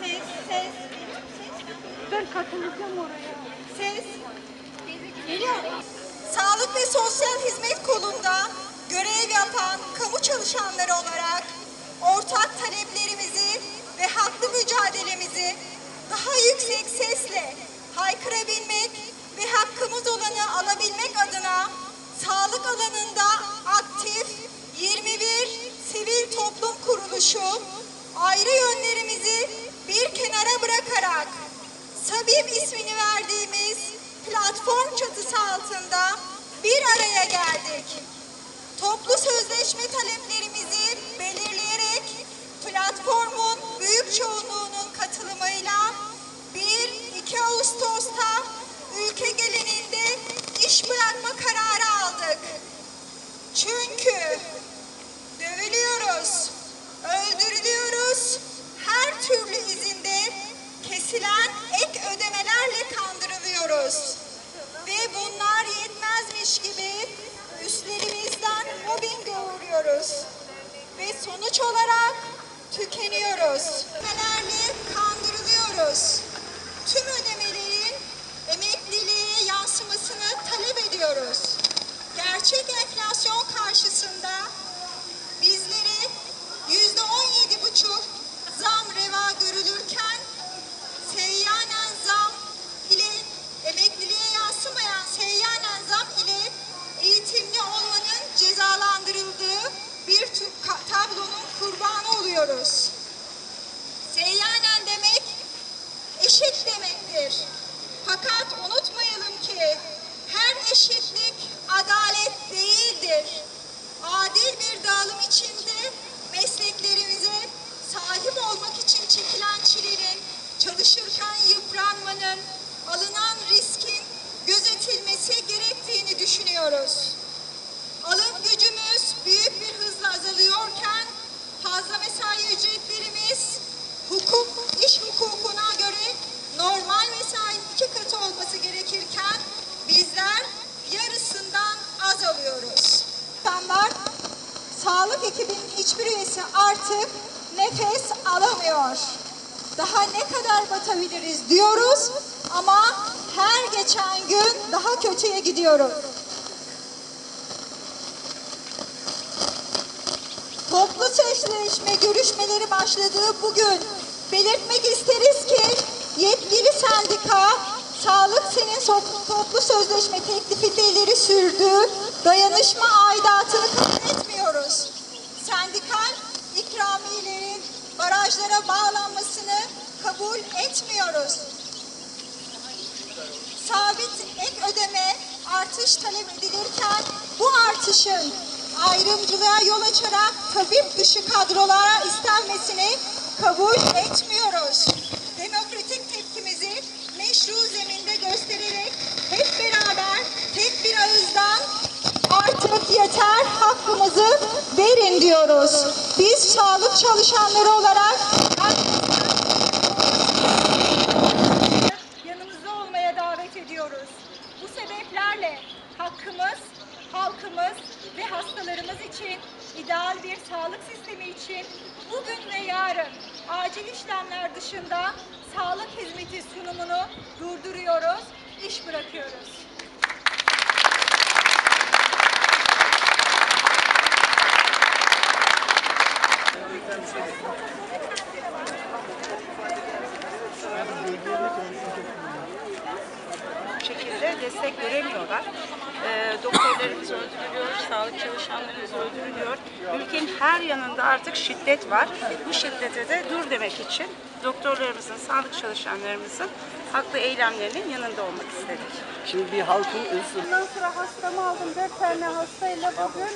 Ses, ses. Ben katılacağım oraya. Ses. Geliyor. Sağlık ve Sosyal Hizmet kolunda görev yapan kamu çalışanları olarak ortak taleplerimizi ve haklı mücadelemizi daha yüksek sesle haykırabilmek ve hakkımız olanı alabilmek adına sağlık alanında kuruluşu ayrı yönlerimizi bir kenara bırakarak Sabim ismini verdiğimiz platform çatısı altında bir araya geldik. Toplu sözleşme taleplerimizi sonuç olarak tükeniyoruz. Oluyoruz. Seyyanen demek eşit demektir. Fakat unutmayalım ki her eşitlik adalet değildir. Adil bir dağılım içinde mesleklerimize sahip olmak için çekilen çilenin, çalışırken yıpranmanın, alınan riskin gözetilmesi gerektiğini düşünüyoruz. Sağlık ekibinin hiçbir üyesi artık nefes alamıyor. Daha ne kadar batabiliriz diyoruz ama her geçen gün daha kötüye gidiyoruz. Toplu sözleşme görüşmeleri başladığı bugün belirtmek isteriz ki yetkili sendika Sağlık Senin toplu sözleşme teklifiyle ileri sürdüğü dayanışma aidatını kabul etmiyoruz. Sabit ek ödeme artış talep edilirken bu artışın ayrımcılığa yol açarak tabip dışı kadrolara istenmesini kabul etmiyoruz. Demokratik tepkimizi meşru zeminde göstererek hep beraber tek bir ağızdan artık yeter hakkımızı verin diyoruz. Biz sağlık çalışanları olarak halkımız ve hastalarımız için ideal bir sağlık sistemi için bugün ve yarın acil işlemler dışında sağlık hizmeti sunumunu durduruyoruz, iş bırakıyoruz. Şekilde destek göremiyorlar. Ee, doktorlarımız öldürülüyor, sağlık çalışanlarımız öldürülüyor. Ülkenin her yanında artık şiddet var. Bu şiddete de dur demek için doktorlarımızın, sağlık çalışanlarımızın haklı eylemlerinin yanında olmak istedik. Şimdi bir halkın Ondan sonra hastamı aldım. Dört tane hastayla bugün